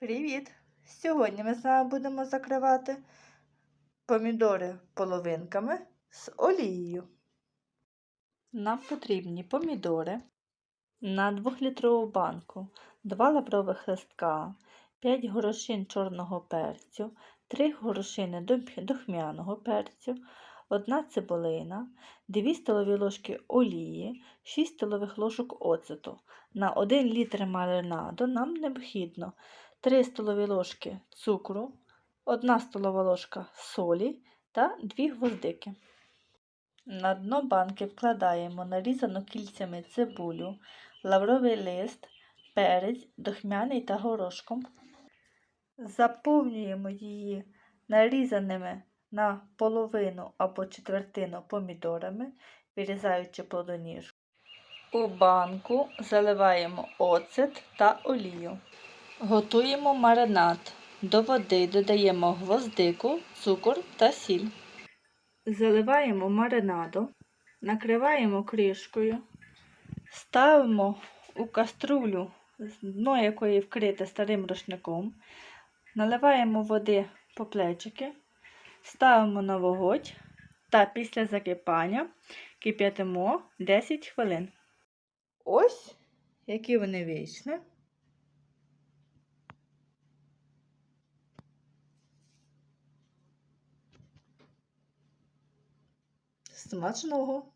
Привіт! Сьогодні ми з вами будемо закривати помідори половинками з олією. Нам потрібні помідори на 2-літрову банку, 2 лаврових листка, 5 горошин чорного перцю, 3 горошини духмяного перцю, 1 цибулина, 2 столові ложки олії, 6 столових ложок оцету. На 1 літр маринаду нам необхідно 3 столові ложки цукру, 1 столова ложка солі та 2 гвоздики. На дно банки вкладаємо нарізану кільцями цибулю, лавровий лист, перець, духмяний та горошком. Заповнюємо її нарізаними на половину або четвертину помідорами, вирізаючи плодоніжку. У банку заливаємо оцет та олію. Готуємо маринад. До води додаємо гвоздику, цукор та сіль. Заливаємо маринаду, накриваємо кришкою, ставимо у каструлю, дно якої вкрите старим рушником, наливаємо води по плечики, ставимо на вогонь та після закипання кип'ятимо 10 хвилин. Ось які вони вийшли. Смачного!